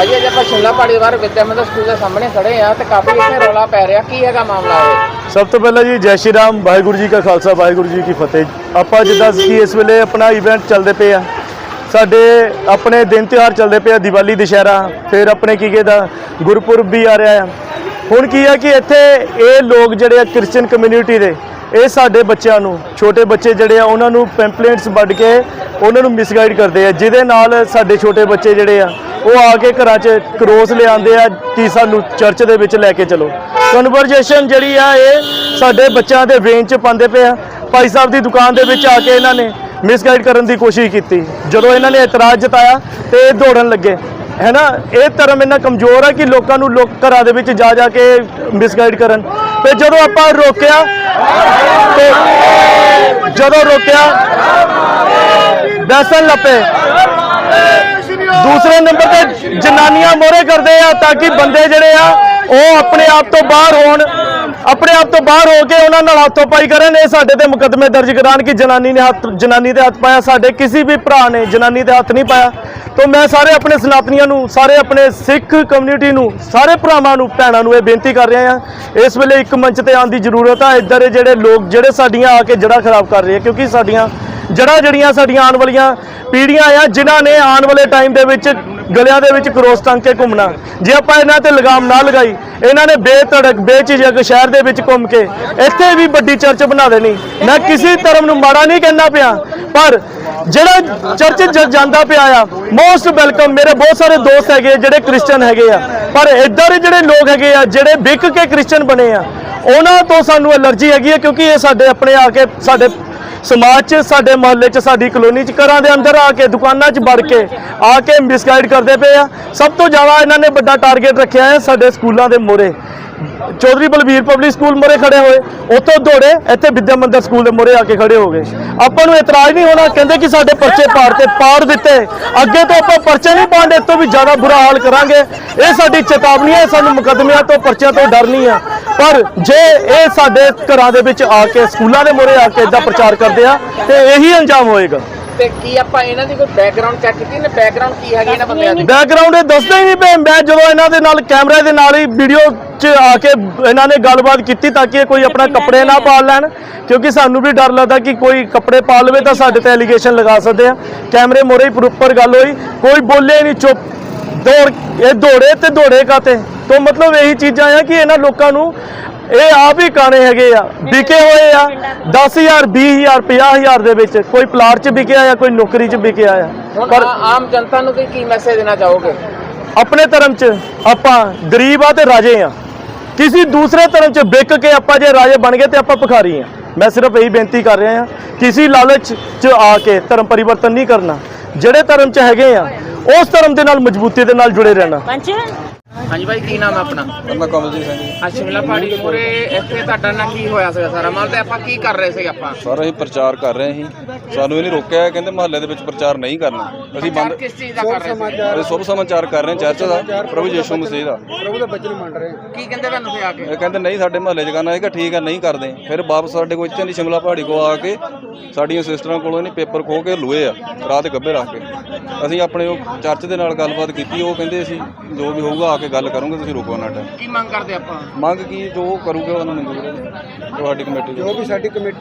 ਭਾਈ, ਅੱਜ ਆਪਾਂ ਸ਼ਿਮਲਾ ਪਹਾੜੀ ਬਾਹਰ ਵਿਦਿਆ ਮੰਦਰ ਸਕੂਲ ਦੇ ਸਾਹਮਣੇ ਖੜੇ ਆ ਤੇ ਕਾਫੀ ਇੱਥੇ ਰੌਲਾ ਪੈ ਰਿਹਾ। ਕੀ ਹੈਗਾ ਮਾਮਲਾ ਇਹ? ਸਭ ਤੋਂ ਪਹਿਲਾਂ ਜੀ, ਜੈ ਸ਼੍ਰੀ ਰਾਮ, ਵਾਹਿਗੁਰੂ ਜੀ ਕਾ ਖਾਲਸਾ, ਵਾਹਿਗੁਰੂ ਜੀ ਕੀ ਫਤਿਹ। ਆਪਾਂ ਜਿੱਦਾਂ ਕਿ ਇਸ ਵੇਲੇ ਆਪਣਾ ਇਵੈਂਟ ਚੱਲਦੇ ਪਏ ਆ। ਸਾਡੇ ਆਪਣੇ ਦਿਨ ਤਿਉਹਾਰ ਚੱਲਦੇ ਪਏ ਆ, ਦੀਵਾਲੀ, ਦੁਸ਼ਹਿਰਾ, ਫਿਰ ਆਪਣੇ ਕੀ ਕਹਿੰਦਾ, ਗੁਰਪੁਰਬ ਵੀ ਆ ਰਿਹਾ ਆ। ਹੁਣ ਕੀ ਆ ਕਿ ਇੱਥੇ ਇਹ ਲੋਕ ਜਿਹੜੇ ਆ ਕ੍ਰਿਸਚੀਅਨ ਕਮਿਊਨਿਟੀ ਦੇ, ਇਹ ਸਾਡੇ ਬੱਚਿਆਂ ਨੂੰ, ਛੋਟੇ ਬੱਚੇ ਜਿਹੜੇ ਆ, ਉਹਨਾਂ ਨੂੰ ਪੈਂਪਲੇਟਸ ਵੱਢ ਕੇ ਉਹਨਾਂ ਨੂੰ ਮਿਸਗਾਈਡ ਕਰਦੇ ਆ, ਜਿਹਦੇ ਨਾਲ ਸਾਡੇ ਛੋਟੇ ਬੱਚੇ ਜਿਹੜੇ ਆ ਉਹ ਆ ਕੇ ਘਰਾਂ 'ਚ ਕਰੋਸ ਲਿਆਉਂਦੇ ਆ, ਕਿ ਸਾਨੂੰ ਚਰਚ ਦੇ ਵਿੱਚ ਲੈ ਕੇ ਚਲੋ। ਕਨਵਰਜੇਸ਼ਨ ਜਿਹੜੀ ਆ, ਇਹ ਸਾਡੇ ਬੱਚਿਆਂ ਦੇ ਵੇਨ 'ਚ ਪਾਉਂਦੇ ਪਏ ਆ। ਭਾਈ ਸਾਹਿਬ ਦੀ ਦੁਕਾਨ ਦੇ ਵਿੱਚ ਆ ਕੇ ਇਹਨਾਂ ਨੇ ਮਿਸਗਾਈਡ ਕਰਨ ਦੀ ਕੋਸ਼ਿਸ਼ ਕੀਤੀ। ਜਦੋਂ ਇਹਨਾਂ ਨੇ ਇਤਰਾਜ਼ ਜਤਾਇਆ, ਤੇ ਇਹ ਦੌੜਨ ਲੱਗੇ। ਹੈ ਨਾ ਇਹ ਧਰਮ ਇੰਨਾ ਕਮਜ਼ੋਰ ਆ ਕਿ ਲੋਕਾਂ ਨੂੰ ਲੋਕ ਘਰਾਂ ਦੇ ਵਿੱਚ ਜਾ ਜਾ ਕੇ ਮਿਸਗਾਈਡ ਕਰਨ। ਤੇ ਜਦੋਂ ਆਪਾਂ ਰੋਕਿਆ, ਤੇ ਜਦੋਂ ਰੋਕਿਆ, ਬੈਸਣ ਲੱਪੇ। ਨੰਬਰ ਤੇ ਜਨਾਨੀਆਂ ਮੋਰੇ ਕਰਦੇ ਆ ਤਾਂ ਕਿ ਬੰਦੇ ਜਿਹੜੇ ਆ, ਉਹ ਆਪਣੇ ਆਪ ਤੋਂ ਬਾਹਰ ਹੋਣ, ਆਪਣੇ ਆਪ ਤੋਂ ਬਾਹਰ ਹੋ ਕੇ ਉਹਨਾਂ ਨਾਲ ਹੱਥੋਂ ਪਾਈ ਕਰਨ। ਇਹ ਸਾਡੇ ਤੇ ਮੁਕੱਦਮੇ ਦਰਜ ਕਰਾਉਣ ਕਿ ਜਨਾਨੀ ਨੇ ਹੱਥ, ਜਨਾਨੀ ਦੇ ਹੱਥ ਪਾਇਆ, ਸਾਡੇ ਕਿਸੇ ਵੀ ਭਰਾ ਨੇ ਜਨਾਨੀ ਦੇ ਹੱਥ ਨਹੀਂ ਪਾਇਆ। ਤੋਂ ਮੈਂ ਸਾਰੇ ਆਪਣੇ ਸਨਾਤਨੀਆਂ ਨੂੰ, ਸਾਰੇ ਆਪਣੇ ਸਿੱਖ ਕਮਿਊਨਿਟੀ ਨੂੰ, ਸਾਰੇ ਭਰਾਵਾਂ ਨੂੰ, ਭੈਣਾਂ ਨੂੰ ਇਹ ਬੇਨਤੀ ਕਰ ਰਿਹਾ ਹਾਂ। ਇਸ ਵੇਲੇ ਇੱਕ ਮੰਚ ਤੇ ਆਉਣ ਦੀ ਜ਼ਰੂਰਤ ਆ। ਇੱਧਰ ਇਹ ਜਿਹੜੇ ਲੋਕ, ਜਿਹੜੇ ਸਾਡੀਆਂ ਆ ਕੇ ਜੜਾ ਖਰਾਬ ਕਰ ਰਹੇ ਆ, ਕਿਉਂਕਿ ਸਾਡੀਆਂ ਜੜ੍ਹਾਂ ਜਿਹੜੀਆਂ ਸਾਡੀਆਂ ਆਉਣ ਵਾਲੀਆਂ ਪੀੜ੍ਹੀਆਂ ਆ, ਜਿਨ੍ਹਾਂ ਨੇ ਆਉਣ ਵਾਲੇ ਟਾਈਮ ਦੇ ਵਿੱਚ ਗਲਿਆਂ ਦੇ ਵਿੱਚ ਕਰੋਸ ਟੰਗ ਕੇ ਘੁੰਮਣਾ। ਜੇ ਆਪਾਂ ਇਹਨਾਂ ਤੇ ਲਗਾਮ ਨਾ ਲਗਾਈ, ਇਹਨਾਂ ਨੇ ਬੇਧੜਕ, ਬੇਝਿਜਕ ਸ਼ਹਿਰ ਦੇ ਵਿੱਚ ਘੁੰਮ ਕੇ ਇੱਥੇ ਵੀ ਵੱਡੀ ਚਰਚ ਬਣਾ ਦੇਣੀ। ਮੈਂ ਕਿਸੇ ਧਰਮ ਨੂੰ ਮਾੜਾ ਨਹੀਂ ਕਹਿੰਦਾ ਪਿਆ, ਪਰ ਜਿਹੜਾ ਚਰਚ ਜਾਂਦਾ ਪਿਆ ਆ ਮੋਸਟ ਵੈਲਕਮ ਮੇਰੇ ਬਹੁਤ ਸਾਰੇ ਦੋਸਤ ਹੈਗੇ ਜਿਹੜੇ ਕ੍ਰਿਸਚੀਅਨ ਹੈਗੇ ਆ। ਪਰ ਇੱਧਰ ਜਿਹੜੇ ਲੋਕ ਹੈਗੇ ਆ, ਜਿਹੜੇ ਵਿਕ ਕੇ ਕ੍ਰਿਸਚੀਅਨ ਬਣੇ ਆ, ਉਹਨਾਂ ਤੋਂ ਸਾਨੂੰ ਐਲਰਜੀ ਹੈਗੀ ਹੈ ਕਿਉਂਕਿ ਇਹ ਸਾਡੇ ਆਪਣੇ ਆ ਕੇ ਸਾਡੇ ਸਮਾਜ 'ਚ, ਸਾਡੇ ਮੁਹੱਲੇ 'ਚ, ਸਾਡੀ ਕਲੋਨੀ 'ਚ ਘਰਾਂ ਦੇ ਅੰਦਰ ਆ ਕੇ, ਦੁਕਾਨਾਂ 'ਚ ਵੜ ਕੇ ਆ ਕੇ ਮਿਸਗਾਈਡ ਕਰਦੇ ਪਏ ਆ। ਸਭ ਤੋਂ ਜ਼ਿਆਦਾ ਇਹਨਾਂ ਨੇ ਵੱਡਾ ਟਾਰਗੇਟ ਰੱਖਿਆ ਹੈ ਸਾਡੇ ਸਕੂਲਾਂ ਦੇ ਮੋਰੇ ਚੌਧਰੀ ਬਲਬੀਰ ਪਬਲਿਕ ਸਕੂਲ ਮੋਰੇ ਖੜੇ ਹੋਏ। ਉੱਥੋਂ ਦੌੜੇ, ਇੱਥੇ ਵਿਦਿਆ ਮੰਦਰ ਸਕੂਲ ਦੇ ਮੋਰੇ ਆ ਕੇ ਖੜੇ ਹੋ ਗਏ। ਆਪਾਂ ਨੂੰ ਇਤਰਾਜ਼ ਨਹੀਂ ਹੋਣਾ, ਕਹਿੰਦੇ ਕਿ ਸਾਡੇ ਪਰਚੇ ਪਾੜ ਤੇ ਪਾੜ ਦਿੱਤੇ। ਅੱਗੇ ਤੋਂ ਆਪਾਂ ਪਰਚੇ ਨਹੀਂ ਪਾਉਂਦੇ ਇਸ ਤੋਂ ਵੀ ਜ਼ਿਆਦਾ ਬੁਰਾ ਹਾਲ ਕਰਾਂਗੇ। ਇਹ ਸਾਡੀ ਚੇਤਾਵਨੀ ਹੈ ਸਾਨੂੰ ਮੁਕੱਦਮਿਆਂ ਤੋਂ, ਪਰਚਿਆਂ ਤੋਂ ਡਰ ਨਹੀਂ ਆ। ਪਰ ਜੇ ਇਹ ਸਾਡੇ ਘਰਾਂ ਦੇ ਵਿੱਚ ਆ ਕੇ, ਸਕੂਲਾਂ ਦੇ ਮੋਰੇ ਆ ਕੇ ਇਦਾਂ ਪ੍ਰਚਾਰ ਕਰਦੇ ਆ, ਤੇ ਇਹੀ ਅੰਜਾਮ ਹੋਏਗਾ। ਤੇ ਕੀ ਆਪਾਂ ਇਹਨਾਂ ਦੀ ਕੋਈ ਬੈਕਗ੍ਰਾਉਂਡ ਚੈੱਕ ਕੀਤੀ? ਨੇ ਬੈਕਗ੍ਰਾਉਂਡ ਕੀ ਹੈਗੀ ਇਹਨਾਂ ਬੰਦਿਆਂ ਦੀ? ਬੈਕਗ੍ਰਾਉਂਡ ਇਹ ਦੱਸਦੇ ਹੀ ਨਹੀਂ ਪਏ ਮੈਂ ਜਦੋਂ ਇਹਨਾਂ ਦੇ ਨਾਲ ਕੈਮਰੇ ਦੇ ਨਾਲ ਹੀ ਵੀਡੀਓ 'ਚ ਆ ਕੇ ਇਹਨਾਂ ਨੇ ਗੱਲਬਾਤ ਕੀਤੀ ਤਾਂ ਕਿ ਇਹ ਕੋਈ ਆਪਣਾ ਕੱਪੜੇ ਨਾ ਪਾ ਲੈਣ ਕਿਉਂਕਿ ਸਾਨੂੰ ਵੀ ਡਰ ਲੱਗਦਾ ਕਿ ਕੋਈ ਕੱਪੜੇ ਪਾ ਲਵੇ ਤਾਂ ਸਾਡੇ ਤੇ ਐਲੀਗੇਸ਼ਨ ਲਗਾ ਸਕਦੇ ਆ। ਕੈਮਰੇ ਮੋਰੇ ਹੀ ਪ੍ਰੋਪਰ ਗੱਲ ਹੋਈ। ਕੋਈ ਬੋਲੇ ਨਹੀਂ ਚੁੱਪ ਦੌੜ ਇਹ ਦੌੜੇ ਤੇ ਦੌੜੇ ਕਾਤੇ? ਤੋਂ ਮਤਲਬ ਇਹੀ ਚੀਜ਼ਾਂ ਆ ਕਿ ਇਹਨਾਂ ਲੋਕਾਂ ਨੂੰ ਇਹ ਆਪ ਹੀ ਕਾਣੇ ਹੈਗੇ ਆ ਵਿਕੇ ਹੋਏ ਆ 10000 20000 50000 ਦੇ ਵਿੱਚ ਕੋਈ ਪਲਾਟ 'ਚ ਵਿਕਿਆ ਆ ਕੋਈ ਨੌਕਰੀ 'ਚ ਵਿਕਿਆ ਆ। ਪਰ ਆ- ਆਮ ਜਨਤਾ ਨੂੰ ਕੀ ਮੈਸੇਜ ਦੇਣਾ ਚਾਹੋਗੇ? ਆਪਣੇ ਧਰਮ 'ਚ ਆਪਾਂ ਗਰੀਬ ਆ ਤੇ ਰਾਜੇ ਆ। ਕਿਸੇ ਦੂਸਰੇ ਧਰਮ 'ਚ ਵਿਕ ਕੇ ਆਪਾਂ ਜੇ ਰਾਜੇ ਬਣ ਗਏ ਤੇ ਆਪਾਂ ਭਿਖਾਰੀ ਆ। ਮੈਂ ਸਿਰਫ ਇਹੀ ਬੇਨਤੀ ਕਰ ਰਿਹਾ ਹਾਂ ਕਿਸੇ ਲਾਲਚ 'ਚ ਆ ਕੇ ਧਰਮ ਪਰਿਵਰਤਨ ਨਹੀਂ ਕਰਨਾ। ਜਿਹੜੇ ਧਰਮ 'ਚ ਹੈਗੇ ਆ ਉਸ ਧਰਮ ਦੇ ਨਾਲ ਮਜ਼ਬੂਤੀ ਦੇ ਨਾਲ ਜੁੜੇ ਰਹਿਣਾ। ਹਾਂਜੀ ਭਾਈ ਕੀ ਨਾਮ ਹੈ ਆਪਣਾ? ਮੈਂ ਕਮਲਜੀਤ ਸਿੰਘ। ਜੀ ਆ ਸ਼ਿਮਲਾ ਪਹਾੜੀ ਮੋਰੇ ਇੱਥੇ ਤੁਹਾਡਾ ਨਾਲ ਕੀ ਹੋਇਆ ਸੀਗਾ ਸਾਰਾ? ਮਾਲ ਤੇ ਆਪਾਂ ਕੀ ਕਰ ਰਹੇ ਸੀ ਆਪਾਂ? ਸਰ ਅਸੀਂ ਪ੍ਰਚਾਰ ਕਰ ਰਹੇ ਸੀ। ਸਾਨੂੰ ਇਹ ਨਹੀਂ ਰੋਕਿਆ ਕਹਿੰਦੇ ਮਹੱਲੇ ਦੇ ਵਿੱਚ ਪ੍ਰਚਾਰ ਨਹੀਂ ਕਰਨਾ। ਅਸੀਂ ਬੰਦ ਕਿਸ ਚੀਜ਼ ਦਾ ਕਰ ਰਹੇ ਸੀ ਅਸੀਂ ਸ਼ੁਭ ਸਮਾਚਾਰ ਕਰ ਰਹੇ ਹਾਂ ਚਰਚ ਦਾ ਪ੍ਰਭੂ ਯੀਸ਼ੂ ਮਸੀਹ ਦਾ। ਕੀ ਕਹਿੰਦੇ ਤੁਹਾਨੂੰ ਫੇ ਆ ਕੇ? ਇਹ ਕਹਿੰਦੇ ਨਹੀਂ ਸਾਡੇ ਮਹੱਲੇ 'ਚ ਕਰਨਾ ਹੈਗਾ ਠੀਕ ਹੈ ਨਹੀਂ ਕਰਦੇ। ਫਿਰ ਵਾਪਸ ਸਾਡੇ ਕੋਲ ਇੱਥੇ ਨਹੀਂ ਸ਼ਿਮਲਾ ਪਹਾੜੀ ਕੋਲ ਆ ਕੇ ਸਾਡੀਆਂ ਸਿਸਟਰਾਂ ਕੋਲੋਂ ਇਹਨੇ ਪੇਪਰ ਖੋਹ ਕੇ ਲੂਏ ਆ ਰਾਹ ਤੇ ਗੱਭੇ ਰੱਖ ਕੇ। ਅਸੀਂ ਆਪਣੇ ਉਹ ਚਰਚ ਦੇ ਨਾਲ ਗੱਲਬਾਤ ਕੀਤੀ ਉਹ ਕਹਿੰਦੇ ਅਸੀਂ ਜੋ ਵੀ ਹੋਊਗਾ ਆ ਕੇ ਗੱਲ ਕਰੂੰਗੇ ਤੁਸੀਂ ਰੁਕੋ ਨਾ ਟਾਈਮ ਕੀ ਮੰਗ ਕਰਦੇ ਆਪਾਂ? ਮੰਗ ਕੀ ਜੋ ਕਰੂਗੇ ਉਹਨਾਂ ਨੂੰ ਮਨਜ਼ੂਰ ਹੈ ਤੁਹਾਡੀ ਕਮੇਟੀ ਜੋ ਵੀ ਸਾਡੀ ਕਮੇਟੀ